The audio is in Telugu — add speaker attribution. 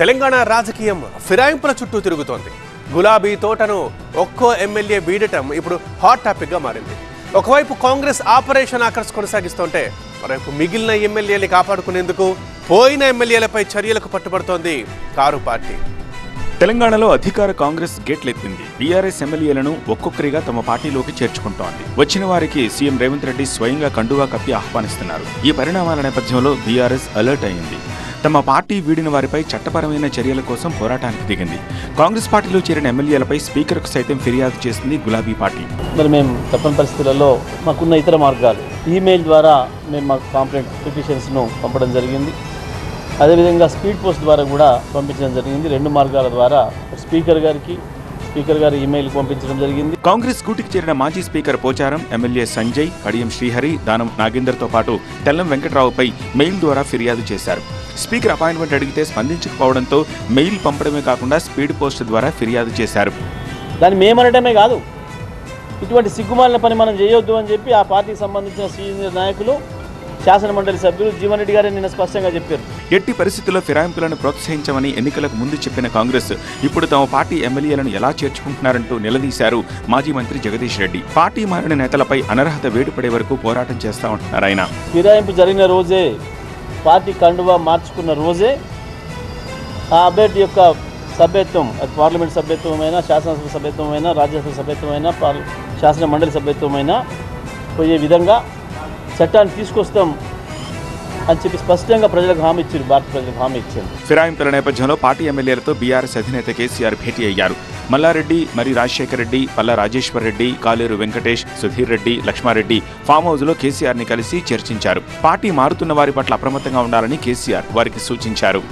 Speaker 1: తెలంగాణ రాజకీయం ఫిరాయింపుల చుట్టూ తిరుగుతోంది. గులాబీ తోటను ఒక్కో ఎమ్మెల్యే వీడటం ఇప్పుడు హాట్ టాపిక్గా మారింది. ఒకవైపు కాంగ్రెస్ ఆపరేషన్ ఆకర్స్ కొనసాగిస్తుంటే మరోవైపు మిగిలిన ఎమ్మెల్యేలు కాపాడుకునేందుకు పోయిన ఎమ్మెల్యేలపై చర్యలకు పట్టుబడుతోంది కారు పార్టీ.
Speaker 2: తెలంగాణలో అధికార కాంగ్రెస్ గేట్లెత్తింది. బీఆర్ఎస్ ఎమ్మెల్యేలను ఒక్కొక్కరిగా తమ పార్టీలోకి చేర్చుకుంటోంది. వచ్చిన వారికి సీఎం రేవంత్ రెడ్డి స్వయంగా కండువా కప్పి ఆహ్వానిస్తున్నారు. ఈ పరిణామాల నేపథ్యంలో బీఆర్ఎస్ అలర్ట్ అయింది. తమ పార్టీ వీడిన వారిపై చట్టపరమైన చర్యల కోసం పోరాటానికి దిగింది. కాంగ్రెస్ పార్టీలో చేరిన ఎమ్మెల్యేలపై స్పీకర్కు సైతం ఫిర్యాదు చేసింది గులాబీ పార్టీ.
Speaker 3: మరి మేము తప్పని పరిస్థితులలో మాకున్న ఇతర మార్గాలు. ఈమెయిల్ ద్వారా మేము మా కాంప్లైంట్ పిటిషన్స్ను పంపడం జరిగింది. అదేవిధంగా స్పీడ్ పోస్ట్ ద్వారా కూడా పంపించడం జరిగింది. రెండు మార్గాల ద్వారా. స్పీకర్ గారికి స్పీకర్ గారి ఈమెయిల్ పంపించడం జరిగింది.
Speaker 2: కాంగ్రెస్ గూటికి చేరిన మాజీ స్పీకర్ పోచారం ఎమ్మెల్యే సంజయ్ కడియం శ్రీహరి దానం నాగేందర్తో పాటు తెల్లం వెంకట్రావుపై మెయిల్ ద్వారా ఫిర్యాదు చేశారు. స్పీకర్ అపాయింట్మెంట్ అడిగితే స్పందించకపోవడంతో మెయిల్ పంపడమే కాకుండా స్పీడ్ పోస్ట్ ద్వారా ఫిర్యాదు చేశారు.
Speaker 3: దాన్ని మేమనటమే కాదు. ఇటువంటి సిగ్గుమాలిన పని మనం చేయొద్దు అని చెప్పి ఆ పార్టీకి సంబంధించిన సీనియర్ నాయకులు శాసన మండలి సభ్యులు జీవన్ రెడ్డి గారే నిన్న స్పష్టంగా చెప్పారు.
Speaker 2: ఎట్టి పరిస్థితుల్లో ఫిరాయింపులను ప్రోత్సహించమని ఎన్నికలకు ముందు చెప్పిన కాంగ్రెస్ ఇప్పుడు తమ పార్టీ ఎమ్మెల్యేలను ఎలా చేర్చుకుంటున్నారంటూ నిలదీశారు మాజీ మంత్రి జగదీష్ రెడ్డి. పార్టీ మారిన నేతలపై అనర్హత వేడిపడే వరకు పోరాటం చేస్తా ఉంటున్నారు ఆయన.
Speaker 3: ఫిరాయింపు జరిగిన రోజే పార్టీ కండువా మార్చుకున్న రోజే ఆ అభ్యర్థి యొక్క సభ్యత్వం అది పార్లమెంట్ సభ్యత్వమైనా శాసనసభ సభ్యత్వమైనా రాజ్యసభ సభ్యత్వమైనా పార్ శాసన మండలి సభ్యత్వమైనా పోయే విధంగా చట్టాన్ని తీసుకొస్తాం. అని చెప్పి స్పష్టంగా ప్రజలకు హామీ ఇచ్చారు భారత ప్రజలకు హామీ ఇచ్చారు.
Speaker 2: ఫిరాయింపుల నేపథ్యంలో పార్టీ ఎమ్మెల్యేలతో బీఆర్ఎస్ అధినేత కేసీఆర్ భేటీ అయ్యారు. మల్లారెడ్డి మరి రాజశేఖర్ రెడ్డి పల్లా రాజేశ్వర్ రెడ్డి కాలేరు వెంకటేష్ సుధీర్ రెడ్డి లక్ష్మారెడ్డి ఫామ్ హౌస్లో కేసీఆర్ని కలిసి చర్చించారు. పార్టీ మారుతున్న వారి పట్ల అప్రమత్తంగా ఉండాలని కేసీఆర్ వారికి సూచించారు.